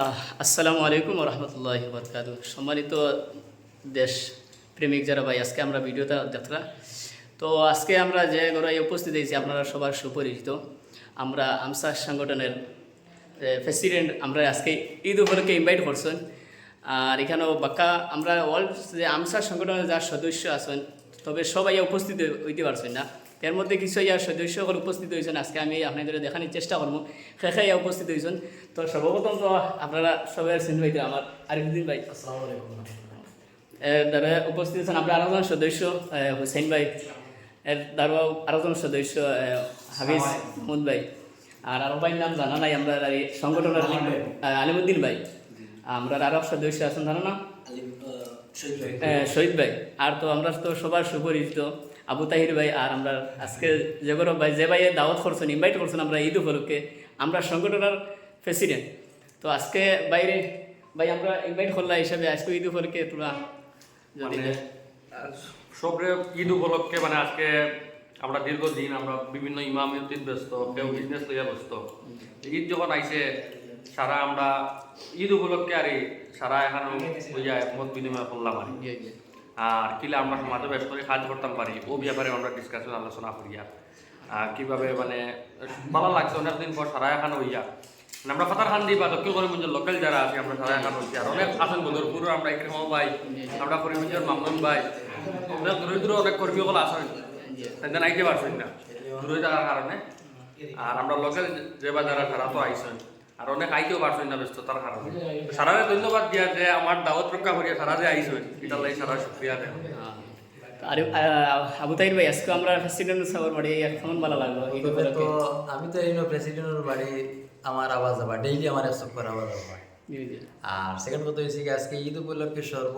আসসালামু আলাইকুম রহমতুল্লাহ বরকাত সম্মানিত দেশ প্রেমিক যারা ভাই, আজকে আমরা ভিডিওটা যাত্রা। তো আজকে আমরা যে ঘরে উপস্থিত হয়েছি, আপনারা সবার সুপরিচিত। আমরা আমসার সংগঠনের প্রেসিডেন্ট আমরা আজকে ঈদ উপলক্ষে ইনভাইট করছেন। আর এখানেও বাক্কা, আমরা অল যে আমসার সংগঠনের যার সদস্য আছেন, তবে সবাই উপস্থিত হইতে পারছেন না। এর মধ্যে কিছু ইয়ার সদস্য সকল উপস্থিত হয়েছেন আজকে আমি আপনাদের দেখানোর চেষ্টা করব। খেখে ইয়া উপস্থিত হয়েছেন। তো সর্বপ্রথম তো আপনারা সবাই চিনি ভাই আমার আরিফুদ্দিন ভাই। আসসালামু আলাইকুম এর দ্বারা উপস্থিত আছেন আমরা আরেকজন সদস্য হুসেন ভাই। এর দ্বারা আরেকজন সদস্য হাফিজ মুদ ভাই। আর আরও ভাইয়ের নাম জানা নাই আমরা এই সংগঠনের আলিম আলিমুদ্দিন ভাই। আমরা আরও সদস্য আছেন জানো না? শহীদ ভাই। শহীদ ভাই। আর তো আমরা তো সবার সুপরিচিত। আবু তাহির ভাই আর আমরা আজকে যেগুলো ভাই যে ভাই দাওয়াত করছেন ইনভাইট করছেন আমরা ঈদ উপলক্ষে আমরা সংগঠনের প্রেসিডেন্ট তো আজকে বাইরে ভাই আমরা ইনভাইট করলাম হিসাবে আজকে ঈদ উপলক্ষে তোরা যদি মানে সবরে ঈদ উপলক্ষে মানে আজকে আমরা দীর্ঘদিন আমরা বিভিন্ন ইমামিয়তির ব্যস্ত কেউ বিজনেস লইয়া ব্যস্ত। ঈদ যখন আইসে সারা আমরা ঈদ উপলক্ষে আর সারা এখানে হইয়া মত বিনিময় করলাম আর। আর কিলে আমরা সমাজে ব্যস্ত করে কাজ করতাম পারি, ও ব্যাপারে আমরা ডিসকাশন আলোচনা করি। আর কীভাবে মানে ভালো লাগছে অনেকদিন পর সারা এখানে হইয়া। মানে আমরা ফাতার খান দিই বা দক্ষিণ করিমগঞ্জের লোকাল যারা আছে, আমরা সারা এখানে হইছি। আর অনেক আছেন বদরপুর আমরা ইকরিমা ভাই, আমরা করিমগঞ্জের মামুন ভাই, অনেক দূরে দূরে অনেক কর্মীগুলো আছেন তাদের আইতে পারছেন না। দূরে থাকার কারণে। আর আমরা লোকাল যে বা যারা সারা তো আইসেন আর অনেক আইতেও পারছেন না ব্যস্ততার কারণে। সারারে ধন্যবাদ দিয়া যে আমার দাওয়াত রক্ষা করিয়া সারা যে আইসেন। এটার লাগি সারা শুক্রিয়া দেয় আহ, আরে আবু তাহির ভাই আজকে আমরা প্রেসিডেন্ট সাহেবের বাড়ি কেমন ভালো লাগল ঈদ তো আমি তো এই প্রেসিডেন্টের বাড়ি আমার আওয়াজ আবার ডেইলি আমার এক চক্কর আওয়াজ আবার। আর সেকেন্ড কথা হয়েছে কি আজকে ঈদ উপলক্ষে সর্ব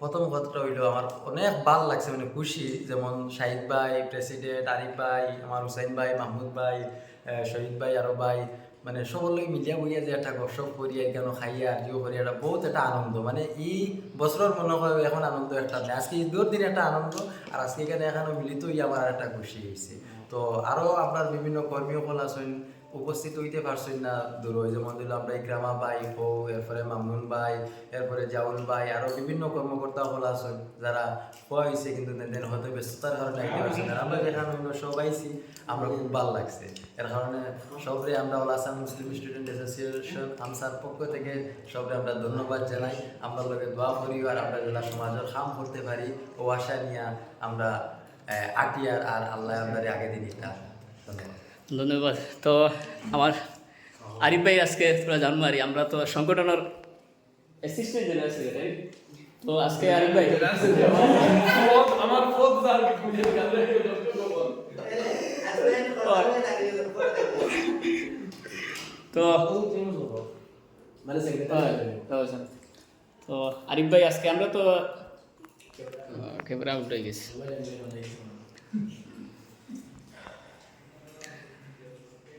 প্রথম কথাটা হইল আমার অনেক ভালো লাগছে মানে খুশি যেমন শাহিদ ভাই প্রেসিডেন্ট আরিফ ভাই আমার হুসাইন ভাই মাহমুদ ভাই আহ, শহীদ ভাই আরও ভাই মানে সকলে মিলিয়া বইয়া যে একটা গপসপ করিয়া কেন খাইয়া আর জিও করিয়া একটা বহুত একটা আনন্দ। মানে এই বছরের মনে হয় এখন আনন্দ একটা আজকে ঈদের দিন একটা আনন্দ আর আজকে এখানে এখানে মিলিত ই আমার একটা খুশি হয়েছে তো আরও আপনার বিভিন্ন কর্মী সকল আছেন উপস্থিত হইতে পারছেন না। দূর যেমন দিল আমরা ইকরামা ভাই হো এরপরে মামুন ভাই, এরপরে জাউল ভাই, আরও বিভিন্ন কর্মকর্তা হল আছেন যারা হওয়া হয়েছে কিন্তু তাদের হয়তো ব্যস্ততার কারণে আইতে পারছেন না। আমরা যেখানে আমরা সব আইছি, আমরা খুব ভালো লাগছে। এর কারণে সবরে আমরা all Assam Muslim student association, আমসার পক্ষ থেকে সবরে আমরা ধন্যবাদ জানাই। আমরা লোকে দোয়া করি আর আমরা যারা সমাজের কাম করতে পারি ও আশা নিয়ে আমরা আটিয়ার আর আল্লাহ আমরা আগে দিন ধন্যবাদ। ধন্যবাদ। তো আমার আরিফ ভাই আজকে তোরা জানব আরি আমরা তো সংগঠনের অ্যাসিস্ট্যান্ট জেনারেল সেক্রেটারি তো আজকে আরিফ ভাই। আমার তো তো আরিফ ভাই, আজকে আমরা তো ক্যামেরা হয়ে গেছে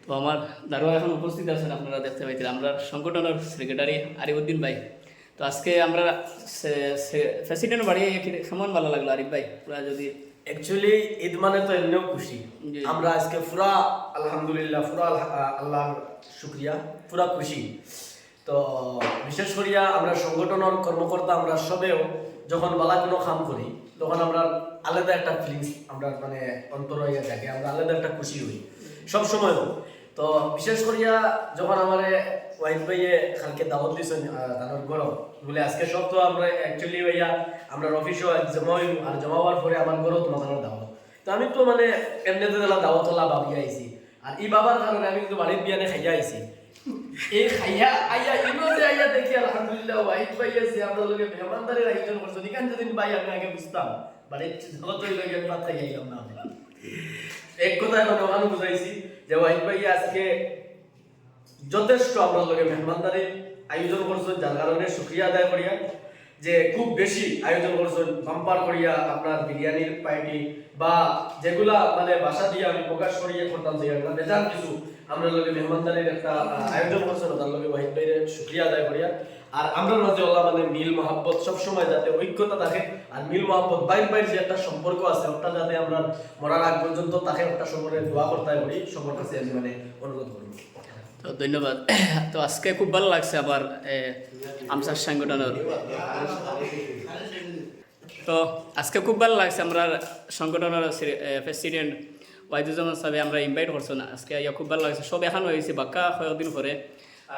তো আমার দারোয়া এখন উপস্থিত আছেন আপনারা দেখতে পাইতেন আমরা সংগঠনের সেক্রেটারি আরিফুদ্দিন ভাই। তো আজকে আমরা প্রেসিডেন্ট বাড়ি সমান ভালো লাগল আরিফ ভাই। পুরা যদি অ্যাকচুয়ালি ঈদ মানে তো এমনিও খুশি। আমরা আজকে পুরা আলহামদুলিল্লাহ পুরা আল্লাহ শুক্রিয়া পুরা খুশি। তো বিশেষ করিয়া আমরা সংগঠনের কর্মকর্তা আমরা সবেও যখন বালা কোনো কাম করি তখন আমরা আলাদা একটা ফিলিংস আমরা মানে অন্তর হইয়া থাকে আমরা আলাদা একটা খুশি হই। সব সময় তো বিশেষ করিয়া যখন আমার ওয়াইফ ভাইয়ে কালকে দাওয়াত দিয়েছেন তানোর গরম, বলে আজকে সব তো আমরা অ্যাকচুয়ালি ভাইয়া আমরা অফিসও জমা আর জমা হওয়ার পরে আমার গরম তোমাদের দাওয়াত। তো আমি তো মানে এমনিতে দিলা দাওয়াত হলা ভাবিয়া আইছি। আর এই বাবার কারণে আমি কিন্তু বাড়ির বিয়ানে খাইয়া আইছি। এই খাইয়া আইয়া, ইনো যে আইয়া দেখি, আলহামদুলিল্লাহ ওয়াইফ ভাইয়া যে আমরা লোকে মেহমানদারের আয়োজন করছ এখান যদি পাই আমি আগে বুঝতাম। বাড়ির হইলে আমি ভাত খাইয়া না। এক কথা এখন ওখানে বুঝাইছি যে ওয়াহিদ ভাই আজকে যথেষ্ট আমরা লোকে মেহমানদারি আয়োজন করছ যার কারণে শুক্রিয়া আদায় করিয়া যে খুব বেশি আয়োজন করছ বাম্পার করিয়া আপনার বিরিয়ানির পার্টি বা যেগুলা মানে বাসা দিয়ে আমি প্রকাশ করিয়া করতাম যে আমরা বেজান কিছু, আমরা লোকে মেহমানদারির একটা আয়োজন করছ তার লোকে ওয়াহিদ ভাইয়ের শুক্রিয়া আদায় করিয়া আর আমরা মাঝে ওলা মানে মিল মহাব্বত সবসময় যাতে ঐক্যতা থাকে, আর মিল মহাব্বত বাইর বাইর যে একটা সম্পর্ক আছে, ওটা যাতে আমরা মরার আগ পর্যন্ত তাকে একটা সম্পর্কে দোয়া করতে পারি সবার কাছে আমি মানে অনুরোধ করব তো ধন্যবাদ। তো আজকে খুব ভালো লাগছে আবার আমসার সংগঠনের। তো আজকে খুব ভালো লাগছে আমরা সংগঠনের প্রেসিডেন্ট ওয়াইদুজ্জামান সাহেব আমরা ইনভাইট করছ না। আজকে খুব ভালো লাগছে। সব এখন হয়েছে, বাক্কা কয়েকদিন পরে।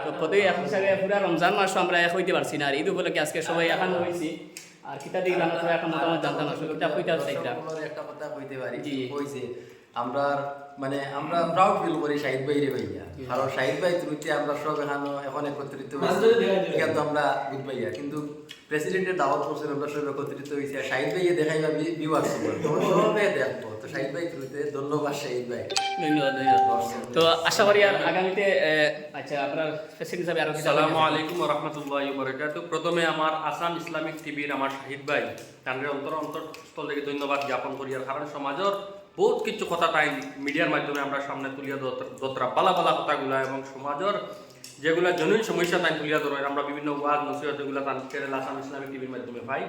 তো প্রতি এখন সাথে পুরা রমজান মাসও আমরা এক হইতে পারছি না। আর ঈদ উপলক্ষে আজকে সবাই এখন হয়েছি আর কিতা তো এখন মোটামুটি জানতাম আসলে। কিতা সকলের একটা কথা কইতে পারি। জি। আমরা মানে আমরা প্রাউড ফিল করি শাহিদ ভাই রে ভাইয়া। কারণ শাহিদ ভাই তুমিতে আমরা সব এখানো এখন একত্রিত হয়েছি। মাঝে দেখা যায়। এখান তো আমরা বুঝ পাইয়া কিন্তু প্রেসিডেন্টের দাওয়াত করছেন আমরা সব একত্রিত হয়েছি। আর শাহিদ ভাই দেখাইবা বিওয়ার্স তখন সবে দেখব। তো শাহিদ ভাই তুমিতে ধন্যবাদ শাহিদ ভাই। ধন্যবাদ ধন্যবাদ। তো আশা করি আর আগামীতে আচ্ছা আপনার প্রেসিডেন্ট হিসাবে আরও আসসালামু আলাইকুম রহমতুল্লাহ বরকাত প্রথমে আমার আসাম ইসলামিক টিভির আমার শাহিদ ভাই। তাদের অন্তর অন্তরস্থল থেকে ধন্যবাদ জ্ঞাপন করি। আর কারণ সমাজের বহুত কিছু কথা তাই মিডিয়ার মাধ্যমে আমরা সামনে তুলিয়া দোতরা পালা পালা কথাগুলা এবং সমাজের যেগুলা জনীন সমস্যা তাই তুলিয়া ধরে। আমরা বিভিন্ন ওয়াজ, নসিহত যেগুলো তান কেরালা আসাম ইসলামিক টিভির মাধ্যমে পাই।